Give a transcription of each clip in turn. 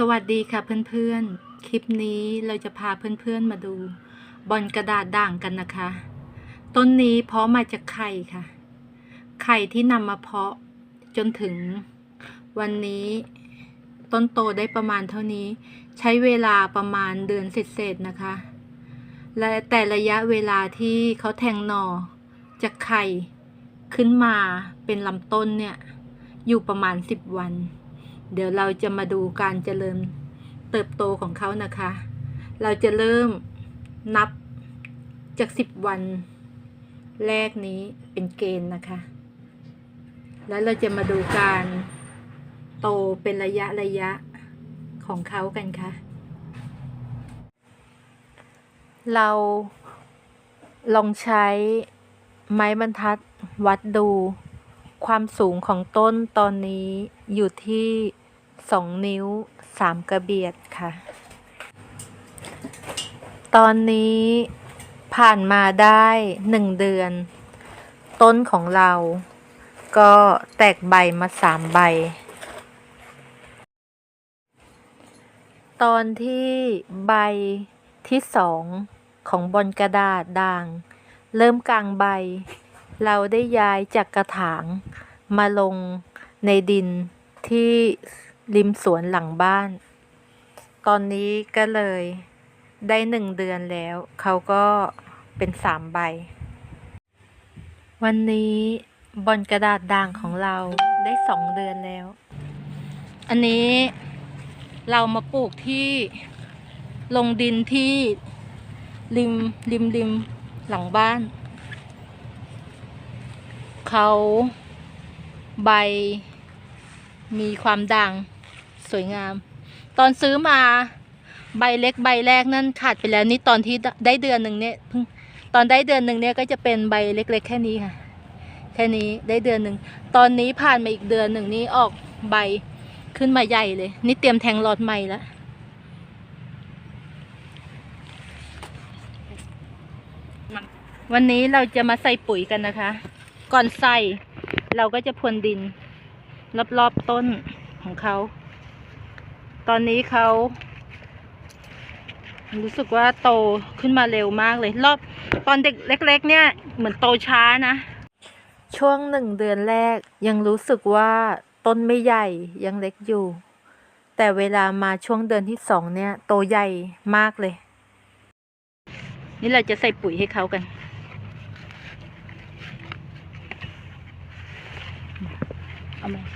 สวัสดีค่ะเพื่อนๆ คลิปนี้เราจะพาเพื่อนๆมาดู บอลกระดาษด่างกันนะคะ ต้นนี้เพาะมาจากไข่ค่ะ ไข่ที่นำมาเพาะจนถึงวันนี้ต้นโตได้ประมาณเท่านี้ ใช้เวลาประมาณเดือนเศษๆนะคะ และแต่ระยะเวลาที่เขาแทงหน่อจากไข่ขึ้นมาเป็นลำต้นเนี่ย อยู่ประมาณ 10 วัน เดี๋ยวเราจะมาดูการเจริญเติบโตของเขานะคะ เราจะเริ่มนับจาก 10 วันแรกนี้เป็นเกณฑ์นะคะ แล้วเราจะมาดูการโตเป็นระยะระยะของเขากันค่ะ เราลองใช้ไม้บรรทัดวัดดู ความสูงของต้นตอนนี้อยู่ที่สองนิ้วสามกระเบียดค่ะ ตอนนี้ผ่านมาได้หนึ่งเดือน ต้นของเรา ก็แตกใบมาสามใบ ตอนที่ใบที่สองของบนกระดาษด่าง เริ่มกลางใบ เราได้ย้ายจากกระถางมาลงในดินที่ริมสวนหลังบ้าน ตอนนี้ก็เลยได้หนึ่งเดือนแล้ว เขาก็เป็นสามใบ วันนี้บนกระดาษด่างของเราได้สองเดือนแล้ว อันนี้เรามาปลูกที่ลงดินที่ริมริมริมหลังบ้าน เขาใบมีความด่างสวยงาม ตอนซื้อมาใบเล็กใบแรกนั่นขาดไปแล้วนี่ตอนที่ได้เดือนหนึ่งเนี่ยเพิ่งตอนได้เดือนหนึ่งเนี่ยก็จะเป็นใบเล็กๆ แค่นี้ค่ะ แค่นี้ได้เดือนหนึ่งตอนนี้ผ่านมาอีกเดือนหนึ่งนี่ออกใบขึ้นมาใหญ่เลย นี่เตรียมแทงหลอดใหม่แล้ววันนี้เราจะมาใส่ปุ๋ยกันนะคะ ก่อนใส่เราก็จะพรวนดิน รอบๆต้นของเขา ตอนนี้เขารู้สึกว่าโตขึ้นมาเร็วมากเลย รอบตอนเด็กเล็ก ๆ เนี่ยเหมือนโตช้านะ ช่วงหนึ่งเดือนแรกยังรู้สึกว่าต้นไม่ใหญ่ยังเล็กอยู่ แต่เวลามาช่วงเดือนที่สองเนี่ย โตใหญ่มากเลย นี่เราจะใส่ปุ๋ยให้เขากัน เอามา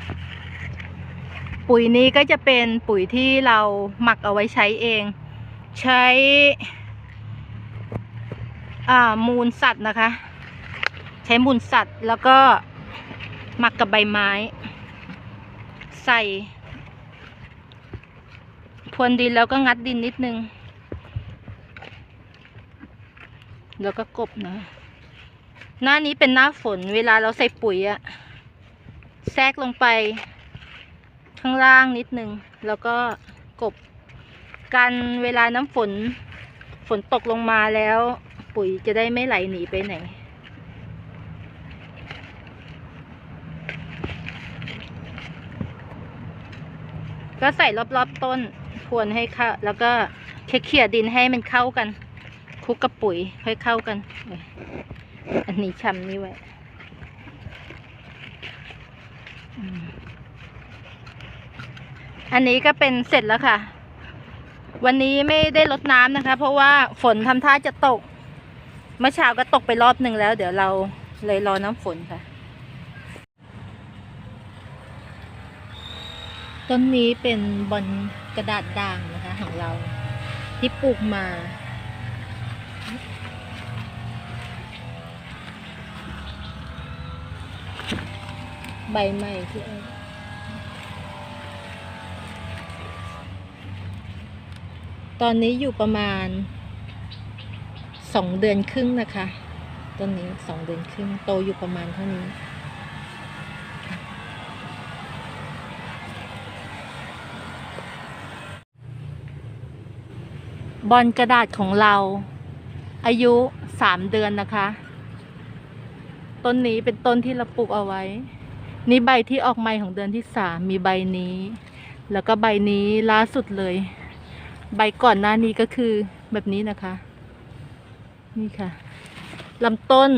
ปุ๋ยนี้ก็จะเป็นปุ๋ยที่เราหมักเอาไว้ใช้เอง ใช้อ่ามูลสัตว์นะคะ ใช้มูลสัตว์แล้วก็หมักกับใบไม้ ใส่พรวนดินแล้วก็งัดดินนิดนึง แล้วก็กบนะ หน้านี้เป็นหน้าฝนเวลาเราใส่ปุ๋ยอะ แทรกลงไป ข้างล่างนิดนึง แล้วก็กบกันเวลาน้ำฝน ฝนตกลงมาแล้ว ปุ๋ยจะได้ไม่ไหลหนีไปไหน ก็ใส่รอบๆต้นพรวนให้เข้าแล้วก็เขี่ยดินให้มันเข้ากันคลุกกับปุ๋ยค่อยเข้ากัน อันนี้ชำนี่ไว้ อันนี้ก็เป็นเสร็จแล้วค่ะ วันนี้ไม่ได้ลดน้ำนะคะ เพราะว่าฝนทำท่าจะตก เมื่อเช้าก็ตกไปรอบหนึ่งแล้ว เดี๋ยวเราเลยรอน้ำฝนค่ะ ต้นนี้เป็นบอนกระดาษด่างนะคะของเราที่ปลูกมา ใบใหม่ที่เอตอนนี้อยู่ประมาณสองเดือนครึ่งนะคะต้นนี้สองเดือนครึ่งโตอยู่ประมาณเท่านี้ บอลกระดาษของเรา อายุสามเดือนนะคะ ต้นนี้เป็นต้นที่เราปลูกเอาไว้ นี่ใบที่ออกใหม่ของเดือนที่สามมีใบนี้ แล้วก็ใบนี้ล่าสุดเลย ใบก่อนหน้านี้ก็คือแบบนี้นะคะ นี่ค่ะลำต้น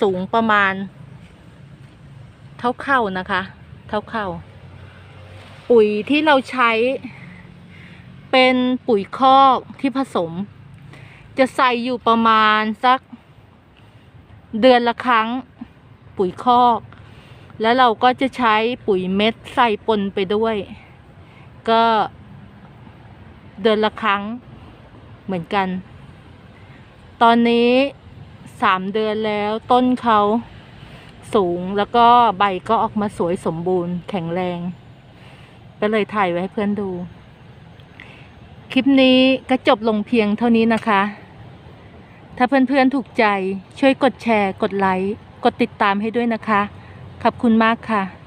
สูงประมาณ เท่าเข่านะคะ เท่าเข่า ปุ๋ยที่เราใช้ เป็นปุ๋ยคอกที่ผสม จะใส่อยู่ประมาณสัก เดือนละครั้ง ปุ๋ยคอก แล้วเราก็จะใช้ปุ๋ยเม็ดใส่ปนไปด้วย ก็เดือนละครั้งเหมือนกัน ตอนนี้สามเดือนแล้วต้นเขาสูงแล้วก็ใบก็ออกมาสวยสมบูรณ์แข็งแรง ก็เลยถ่ายไว้ให้เพื่อนดู คลิปนี้ก็จบลงเพียงเท่านี้นะคะ ถ้าเพื่อนๆถูกใจช่วยกดแชร์ กดไลค์ กดติดตามให้ด้วยนะคะ ขอบคุณมากค่ะ